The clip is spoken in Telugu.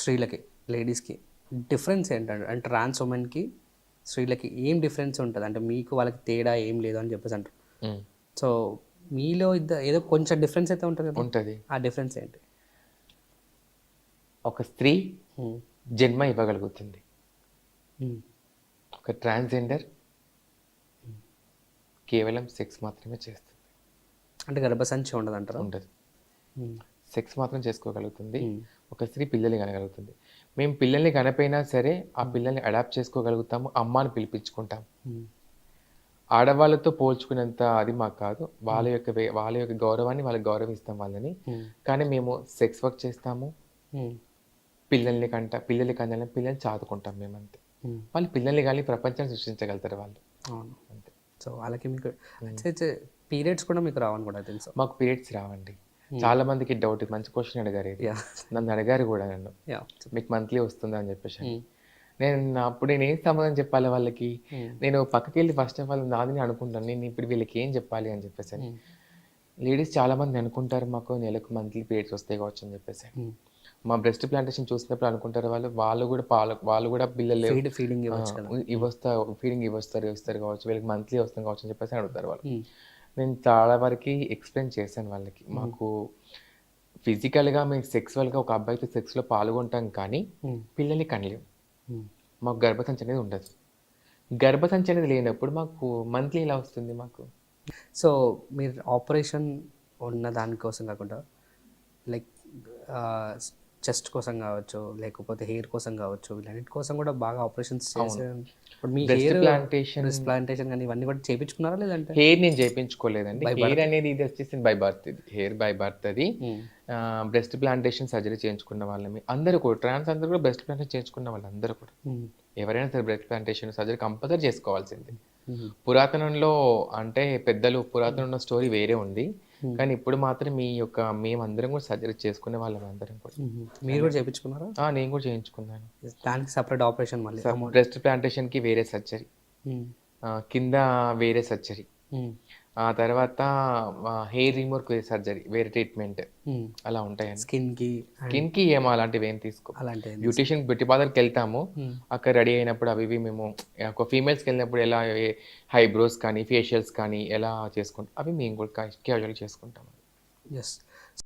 స్త్రీలకి లేడీస్కి డిఫరెన్స్ ఏంటంటే అంటే ట్రాన్స్ ఉమెన్కి స్త్రీలకి ఏం డిఫరెన్స్ ఉంటుంది? అంటే మీకు వాళ్ళకి తేడా ఏం లేదు అని చెప్పేసి అంటారు. సో మీలో ఇద్దరు ఏదో కొంచెం డిఫరెన్స్ అయితే ఉంటుంది ఉంటది. ఆ డిఫరెన్స్ ఏంటి? ఒక స్త్రీ జన్మ ఇవ్వగలుగుతుంది. ఒక ట్రాన్స్జెండర్ కేవలం సెక్స్ మాత్రమే చేస్తుంది. అంటే గర్భసంచి ఉండదు. అంటారా ఉండదు సెక్స్ మాత్రం చేసుకోగలుగుతుంది. ఒక స్త్రీ పిల్లల్ని కనగలుగుతుంది. మేము పిల్లల్ని కనపోయినా సరే ఆ పిల్లల్ని అడాప్ట్ చేసుకోగలుగుతాము అమ్మాని పిలిపించుకుంటాం ఆడవాళ్ళతో పోల్చుకునేంత అది మాకు కాదు. వాళ్ళ యొక్క వాళ్ళ యొక్క గౌరవాన్ని వాళ్ళకి గౌరవిస్తాం వాళ్ళని. కానీ మేము సెక్స్ వర్క్ చేస్తాము. పిల్లల్ని కంట పిల్లల్ని కనాలని పిల్లల్ని చాదుకుంటాం మేము. అంతే వాళ్ళు పిల్లల్ని కానీ ప్రపంచాన్ని సృష్టించగలుగుతారు వాళ్ళు. అంతే. సో వాళ్ళకి మీకు పీరియడ్స్ కూడా మీకు రావని కూడా తెలుసు. మాకు పీరియడ్స్ రావండి. చాలా మందికి డౌట్ మంచి క్వశ్చన్ అడిగారు నన్ను అడిగారు కూడా నన్ను. మీకు మంత్లీ వస్తుందా అని చెప్పేసి ఉమ్, నేను అప్పుడు నేను ఏం సమాధానం చెప్పాలి వాళ్ళకి? ఉమ్, నేను పక్కకి వెళ్ళి ఫస్ట్ ఆఫ్ ఆల్ నాది అనుకుంటాను. నేను ఇప్పుడు వీళ్ళకి ఏం చెప్పాలి అని చెప్పేసి లేడీస్ చాలా మంది అనుకుంటారు మాకు నెలకు మంత్లీ పీరియడ్స్ వస్తాయి కావచ్చు అని చెప్పేసి. మా బ్రెస్ట్ ప్లాంటేషన్ చూసినప్పుడు అనుకుంటారు వాళ్ళు వాళ్ళు కూడా పాలు వాళ్ళు కూడా పిల్లలు ఫీడ్ ఫీడింగ్ ఇవ్వస్తా ఫీడింగ్ ఇవ్వస్తారు ఇస్తారు కావచ్చు వీళ్ళకి మంత్లీ వస్తాం కావచ్చు అని చెప్పేసి అడుగుతారు వాళ్ళు. నేను చాలా వరకు ఎక్స్ప్లెయిన్ చేశాను వాళ్ళకి. మాకు ఫిజికల్గా మేము సెక్సువల్గా ఒక అబ్బాయితో సెక్స్లో పాల్గొంటాం కానీ పిల్లల్ని కనలేం. ఉమ్. మాకు గర్భసంచి అనేది ఉండదు. గర్భసంచి అనేది లేనప్పుడు మాకు మంత్లీ ఎలా వస్తుంది మాకు? సో మీరు ఆపరేషన్ ఉన్న దానికోసం కాకుండా లైక్ చెస్ట్ కోసం కావచ్చు లేకపోతే హెయిర్ కోసం కావచ్చు వీటన్నిటి కోసం కూడా బాగా ఆపరేషన్స్ చేసే ఇప్పుడు మీ హెయిర్ ప్లాంటేషన్ ప్లాంటేషన్ కానీ ఇవన్నీ కూడా చేయించుకున్నారా లేదంటే? హెయిర్ నేను చేయించుకోలేదండి హెయిర్ అనేది ఇది వచ్చేసి బై బర్త్ ఇది. హెయిర్ బై బర్త్ అది. బ్రెస్ట్ ప్లాంటేషన్ సర్జరీ చేయించుకున్న వాళ్ళమి అందరూ కూడా ట్రాన్స్ అందరూ కూడా బ్రెస్ట్ ప్లాంటేషన్ చేయించుకున్న వాళ్ళందరూ కూడా. ఉమ్, ఎవరైనా సరే బ్రెస్ట్ ప్లాంటేషన్ సర్జరీ కంపల్సరీ చేసుకోవాల్సింది. పురాతనంలో అంటే పెద్దలు పురాతనంలో స్టోరీ వేరే ఉంది. కానీ ఇప్పుడు మాత్రం మీ యొక్క మేమందరం కూడా సర్జరీ చేసుకునే వాళ్ళం అందరం కూడా. ఉమ్. మీరు కూడా చేయించుకున్నారా? నేను కూడా చేయించుకున్నాను. దానికి సపరేట్ ఆపరేషన్ మళ్ళీ. బ్రెస్ట్ ప్లాంటేషన్కి వేరే సర్జరీ ఉమ్, కింద వేరే సర్జరీ ఆ తర్వాత హెయిర్ రిమూవ్ సర్జరీ వేరే ట్రీట్మెంట్. అలా ఉంటాయండి. స్కిన్కి స్కిన్కి ఏమో అలాంటివి ఏం తీసుకో అలాంటి బ్యూటిషియన్ బ్యూటీ పార్లర్కి వెళ్తాము. అక్కడ రెడీ అయినప్పుడు అవి మేము ఒక ఫీమేల్స్కి వెళ్ళినప్పుడు ఎలా హైబ్రోస్ కానీ ఫేషియల్స్ కానీ ఎలా చేసుకుంటాం అవి మేము కూడా క్యాజువల్ చేసుకుంటాం ఎస్.